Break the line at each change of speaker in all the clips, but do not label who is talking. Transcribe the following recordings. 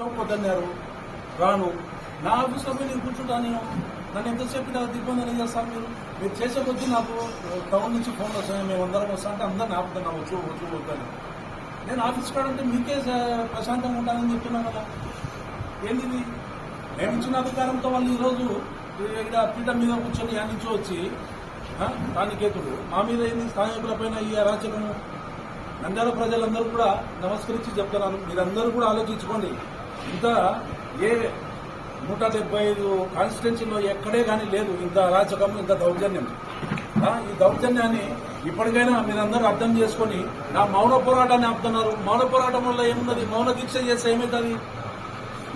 చౌకొద్దన్నారు రాను నా ఆఫీస్లో పోయి నేను కూర్చుంటాను నేను నన్ను ఎంతసేపు ఇలా దిగ్బంధనం చేస్తాను మీరు మీరు చేసే కొద్దీ నాకు టౌన్ నుంచి ఫోన్ వస్తాను మేము అందరం వస్తా అంటే అందరిని ఆపుతున్నాం వచ్చు వచ్చు వద్దని నేను ఆఫీస్ కాడంటే మీకే ప్రశాంతంగా ఉంటానని చెప్తున్నాను కదా. ఏంది మేము ఇచ్చిన అధికారంతో వాళ్ళు ఈరోజు ఇక్కడ పీఠం మీద కూర్చొని యాడ్ నుంచి వచ్చి స్థానికేతుడు మా మీద ఏంది? స్థానికుల పైన ఈ అరాచకము? నంద్యాల ప్రజలందరూ కూడా నమస్కరించి చెప్తున్నాను మీరందరూ కూడా ఆలోచించుకోండి. ఇంత ఏ నూట డెబ్బై ఐదు కాన్స్టిట్యున్సీలో ఎక్కడే కానీ లేదు. ఇంత అరాచకం ఇంత దౌర్జన్యం. ఈ దౌర్జన్యాన్ని ఇప్పటికైనా మీరందరూ అర్థం చేసుకొని నా మౌన పోరాటాన్ని ఆపుతున్నారు. మౌన పోరాటం వల్ల ఏమున్నది మౌన దీక్ష చేస్తే ఏమవుతుంది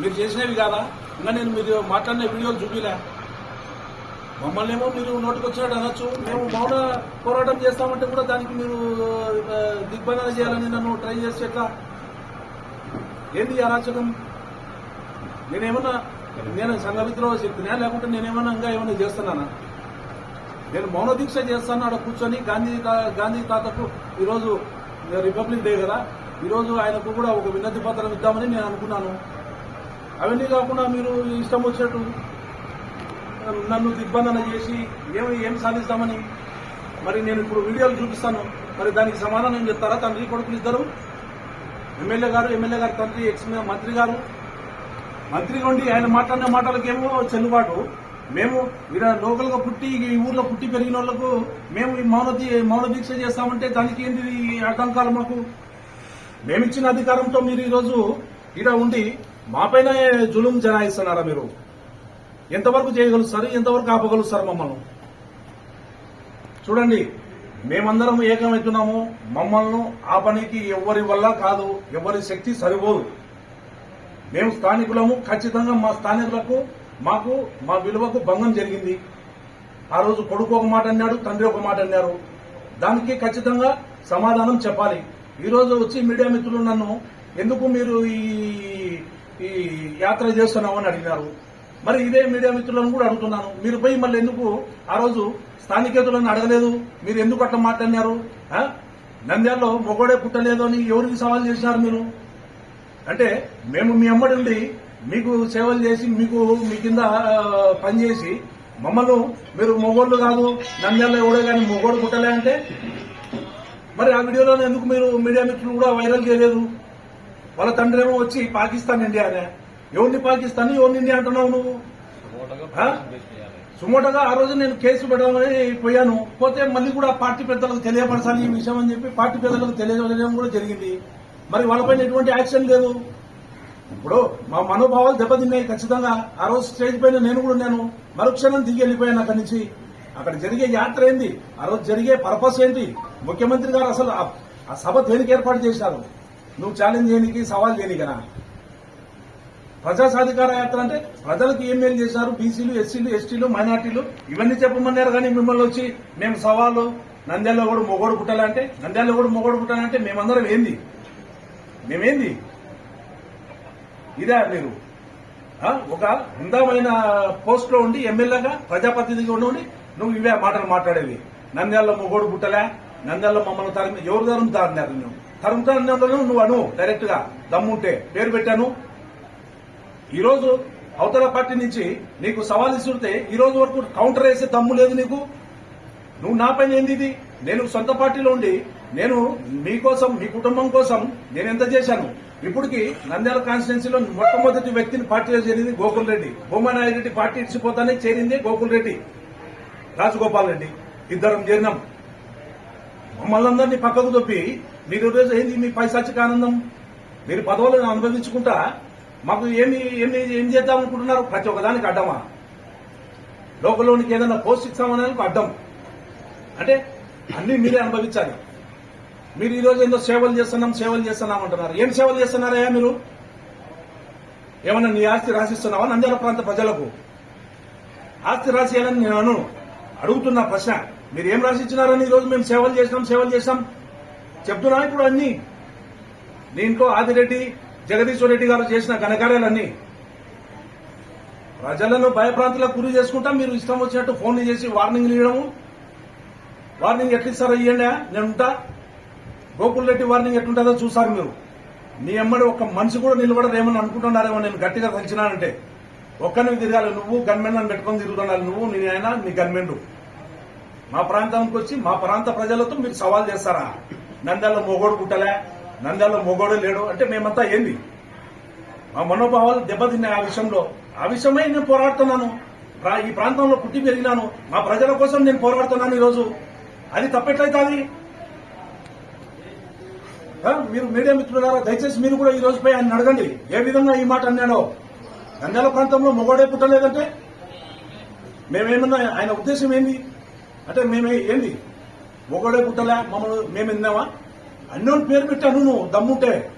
మీరు చేసినవి కాదా? ఇంకా నేను మీరు మాట్లాడిన వీడియోలు చూపిలే? మమ్మల్ని ఏమో మీరు నోటికొచ్చినట్టు అనొచ్చు. మేము మౌన పోరాటం చేస్తామంటే కూడా దానికి మీరు దిగ్బంధన చేయాలని నన్ను ట్రై చేస్తే ఎట్లా? ఏంది అరాచకం? నేనేమన్నా నేను సంఘ విద్రోహ లేకుంటే నేనేమన్నా ఇంకా ఏమైనా చేస్తున్నానా? నేను మౌన దీక్ష చేస్తాను ఆడ కూర్చొని గాంధీ గాంధీ తాతకు ఈరోజు రిపబ్లిక్ డే కదా ఈరోజు ఆయనకు కూడా ఒక వినతి పత్రం ఇద్దామని నేను అనుకున్నాను. అవన్నీ కాకుండా మీరు ఇష్టం వచ్చినట్టు నన్ను దిగ్బంధన చేసి ఏమి ఏం సాధిస్తామని మరి నేను ఇప్పుడు వీడియోలు చూపిస్తాను. మరి దానికి సమాధానం చెప్తారా? తండ్రి కొడుకులు ఇద్దరు ఎమ్మెల్యే గారు ఎమ్మెల్యే గారు తండ్రి ఎక్స్ మంత్రి గారు మంత్రి ఉండి ఆయన మాట్లాడిన మాటలకేమో చెల్లుబాటు. మేము ఇక్కడ లోకల్గా పుట్టి ఈ ఊర్లో పుట్టి పెరిగిన వాళ్ళకు మేము ఈ మౌన మౌన దీక్ష చేస్తామంటే దానికి ఏంటి ఈ ఆటంకాలు మాకు? మేమిచ్చిన అధికారంతో మీరు ఈరోజు ఇక్కడ ఉండి మాపైన జులుం జనాయిస్తున్నారా మీరు? ఎంతవరకు చేయగలుగుతారు ఎంతవరకు ఆపగలుగుతారు మమ్మల్ని? చూడండి మేమందరం ఏకమవుతున్నాము. మమ్మల్ని ఆ పనికి ఎవరి వల్ల కాదు ఎవరి శక్తి సరిపోదు. మేము స్థానికులము ఖచ్చితంగా మా స్థానికులకు మాకు మా విలువకు భంగం జరిగింది. ఆ రోజు కొడుకు ఒక మాట అన్నాడు తండ్రి ఒక మాట అన్నారు. దానికి ఖచ్చితంగా సమాధానం చెప్పాలి. ఈ రోజు వచ్చి మీడియా మిత్రులు నన్ను ఎందుకు మీరు ఈ ఈ యాత్ర చేస్తున్నావు? అని అడిగినారు. మరి ఇదే మీడియా మిత్రులను కూడా అడుగుతున్నాను. మీరు పోయి మళ్ళీ ఎందుకు ఆ రోజు స్థానికేతులను అడగలేదు? మీరు ఎందుకు అట్లా మాట్లాడినారు? నంద్యాలలో మొగోడే పుట్టలేదు అని ఎవరికి సవాల్ చేసినారు మీరు? అంటే మేము మీ అమ్మడి ఉండి మీకు సేవలు చేసి మీకు మీ కింద పనిచేసి మమ్మల్ని మీరు మొగోళ్ళు కాదు నంద్యాలలో ఎవడే కానీ మొగోడు పుట్టలే అంటే మరి ఆ వీడియోలో ఎందుకు మీరు మీడియా మిత్రులు కూడా వైరల్ చేయలేదు? వాళ్ళ తండ్రి ఏమో వచ్చి పాకిస్తాన్ ఇండియా అనే. ఎవరిని పాకిస్తాన్? ఎవరిని ఇండియా అంటున్నావు నువ్వు? సుమోటగా ఆ రోజు నేను కేసు పెట్టాలని పోయాను. పోతే మళ్ళీ కూడా పార్టీ పెద్దలకు తెలియపరచాలి ఈ విషయం అని చెప్పి పార్టీ పెద్దలకు తెలియజేయడం కూడా జరిగింది. మరి వాళ్ళపైన ఎటువంటి యాక్షన్ లేదు. ఇప్పుడు మా మనోభావాలు దెబ్బతిన్నాయి ఖచ్చితంగా. ఆ రోజు స్టేజ్ పైన నేను కూడా ఉన్నాను. మరుక్షణం దిగి వెళ్ళిపోయాను అక్కడి నుంచి. అక్కడ జరిగే యాత్ర ఏంది? ఆ రోజు జరిగే పర్పస్ ఏంటి? ముఖ్యమంత్రి గారు అసలు ఆ- ఆ సభ దేనికి ఏర్పాటు చేశారు? నువ్వు ఛాలెంజ్ చేయనికి సవాల్ చేయనికనా? ప్రజా సాధికార యాత్ర అంటే ప్రజలకు ఏం మేలు చేశారు? బీసీలు ఎస్సీలు ఎస్టీలు మైనార్టీలు? ఇవన్నీ చెప్పమన్నారు కానీ మిమ్మల్ని వచ్చి మేము సవాలు నంద్యాలలో కూడా మొగోడు పుట్టాలంటే నంద్యాలలో కూడా మొగోడు పుట్టాలంటే మేమందరం ఏంది? మేమేంది? ఇదే మీరు? ఒక అందమైన పోస్ట్లో ఉండి ఎమ్మెల్యేగా ప్రజాప్రతినిధిగా ఉండి నువ్వు ఇవే మాటలు మాట్లాడేవి. నంద్యాలలో మొగోడు పుట్టలే నంద్యాలలో మమ్మల్ని తరిమి ఎవరు తరుముతారు నువ్వు తరుముతాను నువ్వు అను డైరెక్ట్గా దమ్ముంటే. పేరు పెట్టాను. ఈరోజు అవతల పార్టీ నుంచి నీకు సవాల్ ఇస్తుంటే ఈ రోజు వరకు కౌంటర్ వేసే దమ్ము లేదు నీకు. నువ్వు నా పైన ఏంది ఇది? నేను సొంత పార్టీలో ఉండి నేను మీకోసం మీ కుటుంబం కోసం నేను ఎంత చేశాను? ఇప్పటికి నంద్యాల కాన్స్టిట్యున్సీలో మొట్టమొదటి వ్యక్తిని పార్టీలో చేరింది గోకుల్ రెడ్డి. భూమానాయుడు రెడ్డి పార్టీ ఇచ్చిపోతానే చేరింది గోకుల్ రెడ్డి. రాజగోపాల్ రెడ్డి. ఇద్దరం చేరినాం. మమ్మల్ని అందరినీ పక్కకు తొప్పి మీరు రోజు ఏంది మీ పైసాచిక ఆనందం? మీరు పదవులను అనుభవించుకుంటా మాకు ఏమి ఏమి ఏం చేద్దాం అనుకుంటున్నారు? ప్రతి ఒక్కదానికి అడ్డమా? లోకల్లోనికి ఏదైనా పోస్ట్ ఇస్తామనే అడ్డం. అంటే అన్ని మీరే అనుభవించాలి. మీరు ఈరోజు ఏందో సేవలు చేస్తున్నాం సేవలు చేస్తున్నాం అంటున్నారు. ఏం సేవలు చేస్తున్నారయ్యా మీరు? ఏమన్నా నీ ఆస్తి రాసిస్తున్నావా? నంద్యాల ప్రాంత ప్రజలకు. ఆస్తి రాసేయాలని నేను అను. అడుగుతున్న ప్రశ్న. మీరు ఏం రాసిచ్చినారని ఈరోజు రోజు మేము సేవలు చేసినాం సేవలు చేసాం చెప్తున్నా ఇప్పుడు అన్ని. దీంట్లో ఆదిరెడ్డి జగదీశ్వర్ రెడ్డి గారు చేసిన ఘనకార్యాలన్నీ. ప్రజలను భయప్రాంతులకు గురి చేసుకుంటా. మీరు ఇష్టం వచ్చినట్టు ఫోన్లు చేసి వార్నింగ్ ఇవ్వడము. వార్నింగ్ ఎట్లా ఇస్తారో ఇవ్వండి నేను ఉంటా గోకుల్ రెడ్డి వార్నింగ్ ఎట్లుంటుందో చూసారు మీరు. నీ అమ్మడి ఒక మనిషి కూడా నిలబడరు అనుకుంటున్నారేమో నేను గట్టిగా పెంచినానంటే ఒక్కరిని తిరగాలి నువ్వు గన్మెన్ అని పెట్టుకొని తిరుగుతున్నారు నువ్వు నీ ఆయన నీ గన్మెన్లు. మా ప్రాంతానికి వచ్చి మా ప్రాంత ప్రజలతో మీరు సవాల్ చేస్తారా? నంద్యాల మొగోడు పుట్టలే నంద్యాల మొగోడు లేడు అంటే మేమంతా ఏంది? మా మనోభావాలు దెబ్బతిన్నాయి ఆ విషయంలో. ఆ విషయమై నేను పోరాడుతున్నాను. ఈ ప్రాంతంలో పుట్టి పెరిగినాను. మా ప్రజల కోసం నేను పోరాడుతున్నాను ఈరోజు. అది తప్పెట్లయితే అది మీరు మీడియా మిత్రులారా దయచేసి మీరు కూడా ఈ రోజుపై ఆయన అడగండి. ఏ విధంగా ఈ మాట అన్నాడో. నంద్యాల ప్రాంతంలో మొగోడే పుట్టలేదంటే? మేమేమన్నా ఆయన ఉద్దేశం ఏంది? అంటే మేమే ఏంది? మొగోడే పుట్టలే? మమ్మల్ని మేము విన్నామా? అన్నోని పేరు పెట్టాను నువ్వు దమ్ముంటే.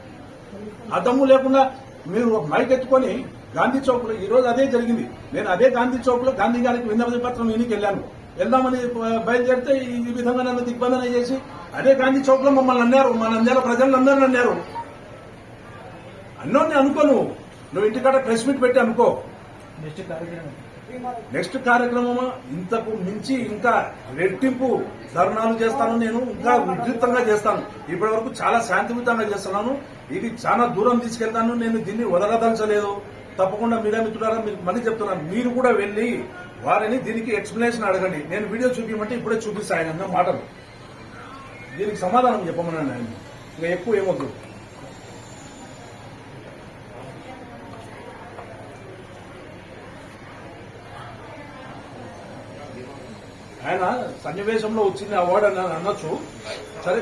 ఆ దమ్ము లేకుండా మీరు ఒక మైక్ ఎత్తుకొని గాంధీ చౌక్లో ఈరోజు అదే జరిగింది. నేను అదే గాంధీ చౌక్లో గాంధీ గారికి విన్నపతి పత్రం వెళ్ళాను. వెళ్దామని బయలుదేరితే ఈ విధంగా నన్ను దిగ్బంధన చేసి అదే గాంధీ చౌక్లో మమ్మల్ని అన్నారు మా నంద్యాల ప్రజలందరూ అన్నారు. అన్నోని అనుకో నువ్వు నువ్వు ఇంటికాడ ప్రెస్ మీట్ పెట్టి అనుకో.
నెక్స్ట్ కార్యక్రమం.
నెక్స్ట్ కార్యక్రమం ఇంతకు మించి ఇంకా రెట్టింపు ధర్నాలు చేస్తాను నేను ఇంకా ఉధృతంగా చేస్తాను. ఇప్పటి వరకు చాలా శాంతియుతంగా చేస్తున్నాను. ఇది చాలా దూరం తీసుకెళ్తాను. నేను దీన్ని వదలదలచలేదు. తప్పకుండా మీడియా మిత్రులారా మీకు మళ్ళీ చెప్తున్నాను మీరు కూడా వెళ్ళి వారిని దీనికి ఎక్స్ప్లెనేషన్ అడగండి. నేను వీడియో చూపించమంటే ఇప్పుడే చూపిస్తాను ఆయన అన్న మాటలు. దీనికి సమాధానం చెప్పమన్నాను ఆయన. ఇంకా ఎక్కువ ఏమొద్దు. ఆయన సన్నివేశంలో వచ్చింది అవార్డు అని అనొచ్చు. సరే.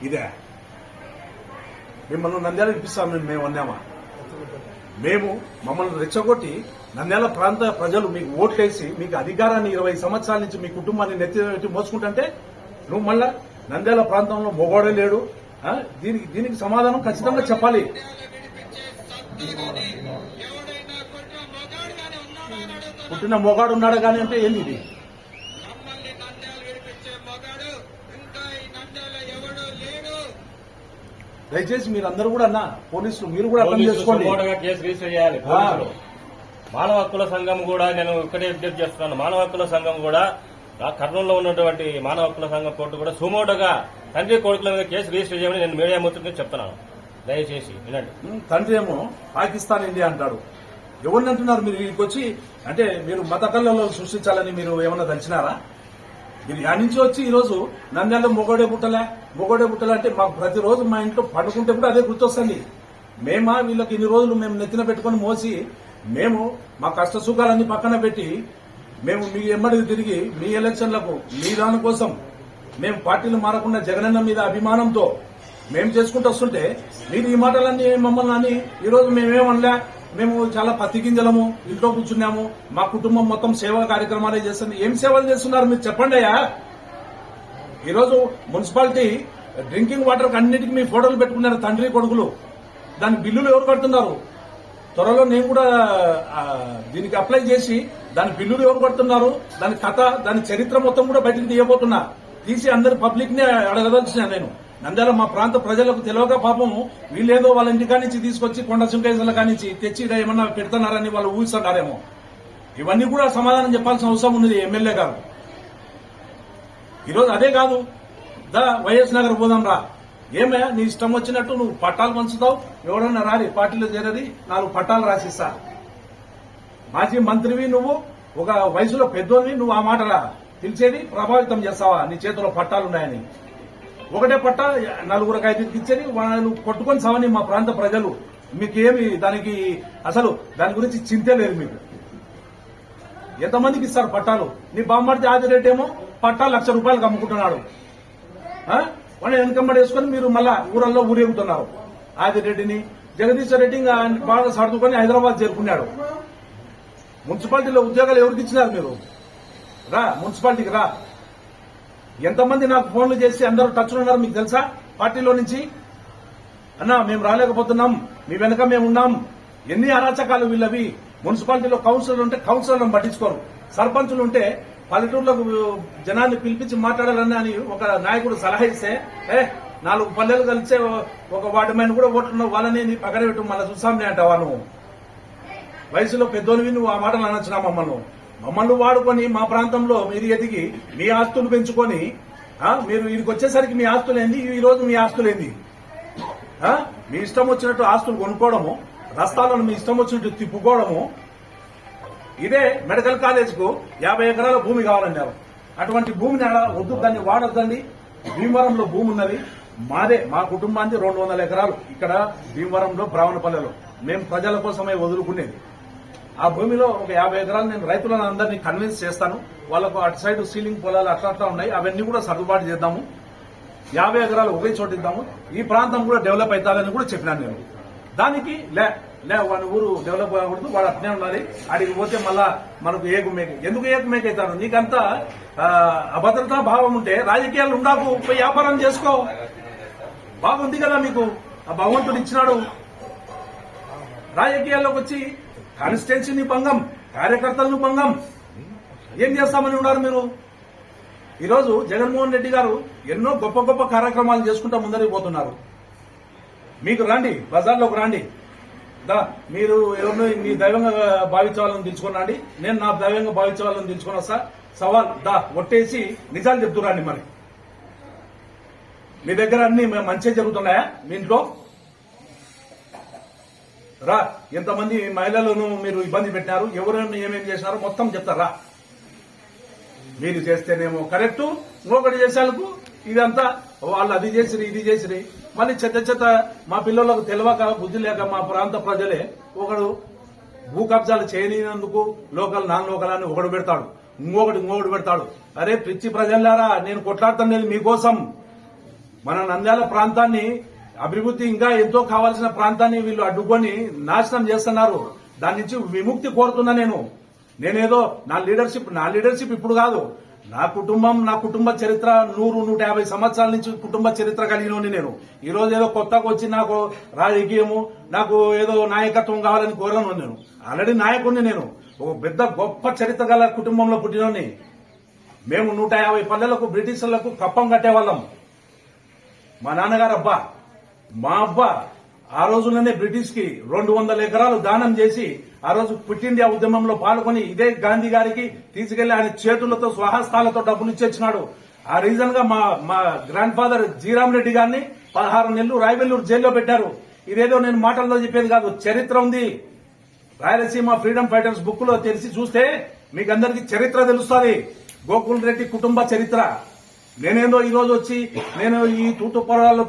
ఇదే. మిమ్మల్ని నంద్యాల ఇప్పిస్తామని మేము అన్నామా? మేము మమ్మల్ని రెచ్చగొట్టి నంద్యాల ప్రాంత ప్రజలు మీకు ఓట్లేసి మీకు అధికారాన్ని ఇరవై సంవత్సరాల నుంచి మీ కుటుంబాన్ని నెత్తి మోసుకుంటుంటే నువ్వు మళ్ళా నంద్యాల ప్రాంతంలో మొగోడే లేడు. దీనికి దీనికి సమాధానం ఖచ్చితంగా చెప్పాలి. పుట్టిన మొగాడు ఉన్నాడు కానీ అంటే ఏంది ఇది
మమ్మల్ని నంద్యాలు విడిపించే మొగాడు ఇంకా ఈ నంద్యాలలో ఎవడో లేడు
దయచేసి మీరందరూ కూడా అన్న పోలీసులు మీరు కూడా అర్థం చేసుకోండి.
కేసు రిజిస్టర్ చేయాలి మానవ హక్కుల సంఘం కూడా నేను ఇక్కడే విజ్ఞప్తి చేస్తున్నాను. మానవ హక్కుల సంఘం కూడా కర్నూలులో ఉన్నటువంటి మానవ హక్కుల సంఘం కోర్టు కూడా సుమోటోగా తండ్రి కొడుకుల మీద కేసు రిజిస్టర్ చేయమని నేను మీడియా మిత్రులకి చెప్తున్నాను. దయచేసి వినండి.
తండ్రి ఏమో పాకిస్తాన్ ఇండియా అంటాడు. ఎవరిని అంటున్నారు మీరు? వీరికి వచ్చి అంటే మీరు మత కళ్ళలో సృష్టించాలని మీరు ఏమన్నా తెలిసినారా ఇది యాడ్ నుంచి వచ్చి ఈరోజు రోజు నంద్యాలలో మొగోడే పుట్టలే. మొగోడే పుట్టలే అంటే మాకు ప్రతిరోజు మా ఇంట్లో పండుకుంటే కూడా అదే గుర్తొస్తుంది. మేమా వీళ్ళకి ఇన్ని రోజులు మేము నెత్తిన పెట్టుకొని మోసి మేము మా కష్ట సుఖాలన్నీ పక్కన పెట్టి మేము మీ ఎమ్మడికి తిరిగి మీ ఎలక్షన్లకు మీ దాని కోసం మేము పార్టీలు మారకుండా జగనన్న మీద అభిమానంతో మేము చేసుకుంటూ వస్తుంటే మీరు ఈ మాటలన్నీ మమ్మల్ని అని ఈరోజు మేమేమనలే. మేము చాలా పత్తి గింజలము ఇంట్లో కూర్చున్నాము మా కుటుంబం మొత్తం సేవా కార్యక్రమాలే చేస్తుంది. ఏం సేవలు చేస్తున్నారు మీరు చెప్పండి అయ్యా? ఈరోజు మున్సిపాలిటీ డ్రింకింగ్ వాటర్ అన్నిటికీ మీ ఫోటోలు పెట్టుకున్నారు తండ్రి కొడుకులు. దాని బిల్లులు ఎవరు కడుతున్నారు? త్వరలో నేను కూడా దీనికి అప్లై చేసి దాని బిల్లులు ఎవరు కడుతున్నారు? దాని కథ దాని చరిత్ర మొత్తం కూడా బయటకు తీయబోతున్నా. తీసి అందరి పబ్లిక్ని అడగదలిచిన నేను. నంద్యాల మా ప్రాంత ప్రజలకు తెలియక పాపం వీళ్ళేదో వాళ్ళ ఇంటికాడి నుంచి తీసుకొచ్చి కొండ సుంకేశ్వర కానించి తెచ్చి ఏమన్నా పెడుతున్నారని వాళ్ళు ఊహిస్తున్నారేమో. ఇవన్నీ కూడా సమాధానం చెప్పాల్సిన అవసరం ఉన్నది ఎమ్మెల్యే గారు. ఈరోజు అదే కాదు దా వైఎస్ నగర్ పోదాం రా. ఏమయ్యా నీ ఇష్టం వచ్చినట్టు నువ్వు పట్టాలు పంచుతావు ఎవడన్నా రారి పార్టీలో చేరది నాలుగు పట్టాలు రాసిస్తా. మాజీ మంత్రివి నువ్వు ఒక వయసులో పెద్దోని నువ్వు ఆ మాట రా. పిలిచేది ప్రభావితం చేస్తావా? నీ చేతిలో పట్టాలున్నాయని ఒకటే పట్ట నలుగురికి ఐదు ఇచ్చని వాళ్ళు కొట్టుకొని సావని మా ప్రాంత ప్రజలు. మీకేమి దానికి అసలు దాని గురించి చింతే లేదు మీకు. ఎంతమందికి ఇస్తారు పట్టాలు? నీ బామ్మర్ది రేట్ ఏమో? పట్టా లక్ష రూపాయలకు అమ్ముకుంటున్నాడు. వాళ్ళు వాడిని వెనకమ్మడి వేసుకొని మీరు మళ్ళా ఊరల్లో ఊరేగుతున్నారు. ఆదిరెడ్డిని జగదీశ్వర్ రెడ్డి ఇంకా బాగా సర్దుకొని హైదరాబాద్ చేరుకున్నాడు. మున్సిపాలిటీలో ఉద్యోగాలు ఎవరికి ఇచ్చినారు మీరు? రా మున్సిపాలిటీకి రా. ఎంతమంది నాకు ఫోన్లు చేసి అందరూ టచ్లో ఉన్నారు మీకు తెలుసా? పార్టీలో నుంచి. అన్నా మేము రాలేకపోతున్నాం. మీ వెనక మేము ఉన్నాం. ఎన్ని అరాచకాలు వీళ్ళవి? మున్సిపాలిటీలో కౌన్సిలర్ ఉంటే కౌన్సిలర్లను పట్టించుకోరు. సర్పంచులు ఉంటే పల్లెటూరులకు జనాన్ని పిలిపించి మాట్లాడాలని అని ఒక నాయకుడు సలహా ఇస్తే ఏ నాలుగు పల్లెలు కలిసే ఒక వార్డు మైన కూడా ఓట్లు వాళ్ళని నీ పక్కన పెట్టు మళ్ళీ చూసాంలే అంటావా నువ్వు? వయసులో పెద్దోనివి నువ్వు ఆ మాటలు అనొచ్చునా మమ్మల్ని? మమ్మల్ని వాడుకొని మా ప్రాంతంలో మీరు ఎదిగి మీ ఆస్తులు పెంచుకొని మీరు వీడికి వచ్చేసరికి మీ ఆస్తులు ఏంది ఈ రోజు మీ ఆస్తులు ఏంది మీ ఇష్టం వచ్చినట్టు ఆస్తులు కొనుక్కోవడము రస్తాలను మీ ఇష్టం వచ్చినట్టు తిప్పుకోవడము. ఇదే మెడికల్ కాలేజ్కు యాభై ఎకరాల భూమి కావాలన్నారు అటువంటి భూమిని వద్దు దాన్ని వాడొద్దండి. భీమవరంలో భూమి ఉన్నది. మాదే మా కుటుంబానికి రెండు వందల ఎకరాలు. ఇక్కడ భీమవరంలో బ్రాహ్మణపల్లెలో. మేము ప్రజల కోసమే వదులుకునేది. ఆ భూమిలో ఒక యాభై ఎకరాలు నేను రైతులను అందరినీ కన్విన్స్ చేస్తాను. వాళ్ళకు అటు సైడ్ సీలింగ్ పొలాలు అట్లా అట్లా ఉన్నాయి. అవన్నీ కూడా సర్దుబాటు చేద్దాము. యాభై ఎకరాలు ఒకే చోటు ఇద్దాము. ఈ ప్రాంతం కూడా డెవలప్ అవుతాదని కూడా చెప్పినాను నేను. దానికి లే లే వాడి ఊరు డెవలప్ అవ్వకూడదు. వాడు అట్నే ఉండాలి. అడిగి పోతే మళ్ళా మనకు ఏకు మేక ఎందుకు ఏకు మేక అవుతాడు నీకంతా అభద్రతా భావం ఉంటే రాజకీయాలు ఉండాకు. పోయి వ్యాపారం చేసుకో. బాగుంది కదా మీకు. ఆ భగవంతుడు ఇచ్చినాడు. రాజకీయాల్లోకి వచ్చి కాన్స్టిట్యున్సీని భంగం కార్యకర్తలను భంగం ఏం చేస్తామని ఉన్నారు మీరు? ఈరోజు జగన్మోహన్ రెడ్డి గారు ఎన్నో గొప్ప గొప్ప కార్యక్రమాలు చేసుకుంటా ముందరికి పోతున్నారు. మీకు రండి బజార్లోకి రండి. దా మీరు ఎవరినో మీ దైవంగా భావించే వాళ్ళని నేను నా దైవంగా భావించాలని వాళ్ళని తెలుసుకుని వస్తా. సవాల్ దా ఒట్టేసి నిజాలు చెప్తురండి మరి. మీ దగ్గర అన్ని మంచిగా జరుగుతున్నాయా? మీ ఇంట్లో? రా ఎంతమంది మహిళలను మీరు ఇబ్బంది పెట్టినారు ఎవరైనా ఏమేమి చేసినారో మొత్తం చెప్తారా మీరు చేస్తేనేమో కరెక్టు ఇంకొకటి చేసేందుకు ఇదంతా వాళ్ళు అది చేసిరి ఇది చేసిరి. మళ్ళీ చెత్త చెత్త మా పిల్లలకు తెలియక బుద్ధి లేక మా ప్రాంత ప్రజలే ఒకడు భూ కబ్జాలు చేయలేనందుకు లోకల్ నాన్ లోకల్ అని ఒకడు పెడతాడు. ఇంకొకటి ఇంకొకటి పెడతాడు. అరే పిచ్చి ప్రజలారా నేను కొట్లాడతాను లేదు మీకోసం. మన నంద్యాల ప్రాంతాన్ని అభివృద్ధి ఇంకా ఎంతో కావాల్సిన ప్రాంతాన్ని వీళ్ళు అడ్డుకొని నాశనం చేస్తున్నారు. దాని నుంచి విముక్తి కోరుతున్నా నేను. నేనేదో నా లీడర్షిప్ నా లీడర్షిప్ ఇప్పుడు కాదు. నా కుటుంబం నా కుటుంబ చరిత్ర నూరు నూట యాభై సంవత్సరాల నుంచి కుటుంబ చరిత్ర కలిగినోని నేను. ఈ రోజు ఏదో కొత్తగా వచ్చి నాకు రాజకీయము నాకు ఏదో నాయకత్వం కావాలని కోరను నేను. ఆల్రెడీ నాయకుడిని నేను. ఒక పెద్ద గొప్ప చరిత్ర గల కుటుంబంలో పుట్టినోని మేము నూట యాభై పల్లెలకు బ్రిటిషర్లకు కప్పం కట్టేవాళ్ళం. మా నాన్నగారు అబ్బా మా అవ్వ ఆ రోజుల్లోనే బ్రిటిష్కి రెండు వందల ఎకరాలు దానం చేసి ఆ రోజు క్విట్ ఇండియా ఉద్యమంలో పాల్గొని ఇదే గాంధీ గారికి తీసుకెళ్ళి ఆయన చేతులతో స్వహస్తాలతో డబ్బులు ఇచ్చేచ్చినాడు ఆ రీజన్గా మా మా గ్రాండ్ ఫాదర్ జీరామ్ రెడ్డి గారిని పదహారు నెలలు రాయవెల్లూరు జైల్లో పెట్టారు. ఇదేదో నేను మాటల్లో చెప్పేది కాదు చరిత్ర ఉంది. రాయలసీమ ఫ్రీడమ్ ఫైటర్స్ బుక్లో తెలిసి చూస్తే మీకు అందరికీ చరిత్ర తెలుస్తుంది. గోకుల్ రెడ్డి కుటుంబ చరిత్ర. నేనేందో ఈ రోజు వచ్చి నేను ఈ తూతు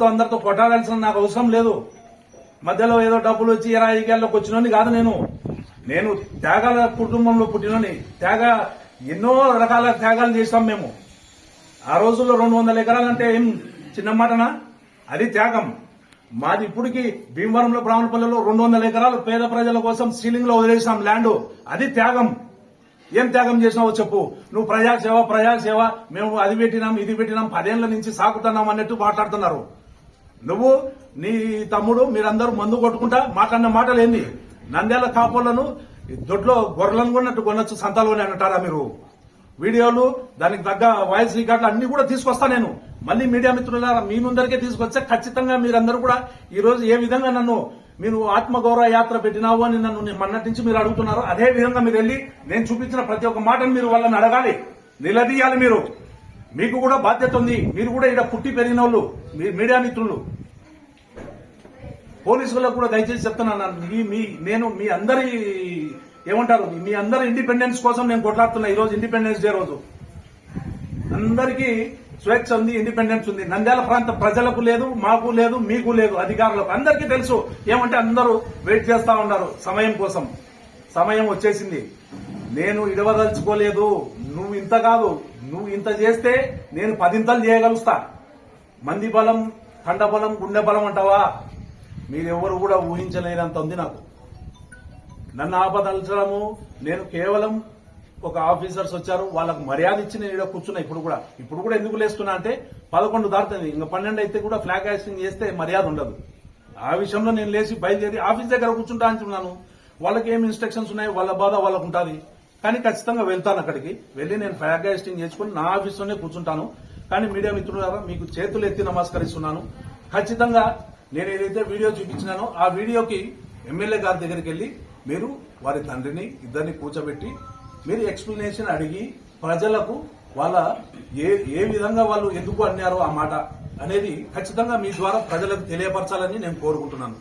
అందరితో కొట్టాడాల్సిన నాకు అవసరం లేదు. మధ్యలో ఏదో డబ్బులు వచ్చి ఈ రాజకీయాల్లోకి వచ్చినోని కాదు నేను. నేను త్యాగాల కుటుంబంలో పుట్టినోని. త్యాగ ఎన్నో రకాల త్యాగాలు చేసాం మేము. ఆ రోజుల్లో రెండు వందల ఎకరాలంటే ఏం చిన్న మాటనా? అది త్యాగం. మాది ఇప్పటికి భీమవరంలో బ్రాహ్మణపల్లిలో రెండు వందల ఎకరాలు పేద ప్రజల కోసం సీలింగ్లో వదిలేసాం ల్యాండ్. అది త్యాగం. ఏం త్యాగం చేసినావో చెప్పు. నువ్వు ప్రజాసేవ ప్రజాసేవ మేము అది పెట్టినాం ఇది పెట్టినాం పదేళ్ళ నుంచి సాగుతున్నాం అన్నట్టు మాట్లాడుతున్నారు. నువ్వు నీ తమ్ముడు మీరందరూ మందు కొట్టుకుంటా మాట్లాడిన మాటలు ఏంది? నంద్యాల కాపులను దొడ్లో గొర్రెలను కొన్నట్టు కొనొచ్చు సంతాలోనే అంటారా మీరు? వీడియోలు దానికి తగ్గ వాయిస్ రికార్డులు అన్ని కూడా తీసుకొస్తా నేను. మళ్ళీ మీడియా మిత్రులారా మీ ముందరికే తీసుకొస్తే ఖచ్చితంగా మీరందరూ కూడా ఈ రోజు ఏ విధంగా నన్ను మీరు ఆత్మగౌరవ యాత్ర పెట్టినావు అని నన్ను నేను మొన్నటి నుంచి మీరు అడుగుతున్నారు అదే విధంగా మీరు వెళ్ళి నేను చూపించిన ప్రతి ఒక్క మాటను మీరు వాళ్ళని అడగాలి. నిలదీయాలి మీరు. మీకు కూడా బాధ్యత ఉంది. మీరు కూడా ఇక్కడ పుట్టి పెరిగిన వాళ్ళు మీ- మీడియా మిత్రులు. పోలీసులకు కూడా దయచేసి చెప్తున్నాను మీ మీ నేను మీ అందరి ఏమంటారు? మీ అందరి ఇండిపెండెన్స్ కోసం నేను కొట్లాడుతున్నా ఈ రోజు ఇండిపెండెన్స్ డే రోజు. అందరికీ స్వేచ్ఛ ఉంది ఇండిపెండెన్స్ ఉంది. నంద్యాల ప్రాంత ప్రజలకు లేదు మాకు లేదు మీకు లేదు అధికారులకు అందరికీ తెలుసు. ఏమంటే అందరూ వెయిట్ చేస్తా ఉన్నారు సమయం కోసం. సమయం వచ్చేసింది. నేను ఇడవదలుచుకోలేదు. నువ్వు ఇంత కాదు. నువ్వు ఇంత చేస్తే నేను పదింతలు చేయగలుస్తా. మంది బలం కండ బలం గుండె బలం అంటావా? మీరెవరు కూడా ఊహించలేనంత ఉంది నాకు. నన్ను ఆపదలచడము నేను కేవలం ఒక ఆఫీసర్స్ వచ్చారు వాళ్ళకు మర్యాద ఇచ్చి నేను ఇక్కడ కూర్చున్నా. ఇప్పుడు కూడా ఇప్పుడు కూడా ఎందుకు లేస్తున్నా అంటే పదకొండు దాటుతుంది. ఇంకా పన్నెండు అయితే కూడా ఫ్లాగ్ హాస్టింగ్ చేస్తే మర్యాద ఉండదు. ఆ విషయంలో నేను లేచి బయలుదేరి ఆఫీస్ దగ్గర కూర్చుంటా అంటున్నాను. వాళ్ళకి ఏం ఇన్స్ట్రక్షన్స్ ఉన్నాయి? వాళ్ళ బాధ వాళ్ళకు ఉంటుంది. కానీ ఖచ్చితంగా వెళ్తాను అక్కడికి. వెళ్ళి నేను ఫ్లాగ్ హాస్టింగ్ చేసుకుని నా ఆఫీస్లోనే కూర్చుంటాను. కానీ మీడియా మిత్రులారా మీకు చేతులు ఎత్తి నమస్కరిస్తున్నాను. ఖచ్చితంగా నేను ఏదైతే వీడియో చూపించినానో ఆ వీడియోకి ఎమ్మెల్యే గారి దగ్గరికి వెళ్ళి మీరు వారి తండ్రిని ఇద్దరిని కూర్చోబెట్టి మీరు ఎక్స్ప్లెనేషన్ అడిగి ప్రజలకు వాళ్ళ ఏ ఏ విధంగా వాళ్ళు ఎందుకు అన్నారో ఆ మాట అనేది ఖచ్చితంగా మీ ద్వారా ప్రజలకు తెలియపరచాలని నేను కోరుకుంటున్నాను.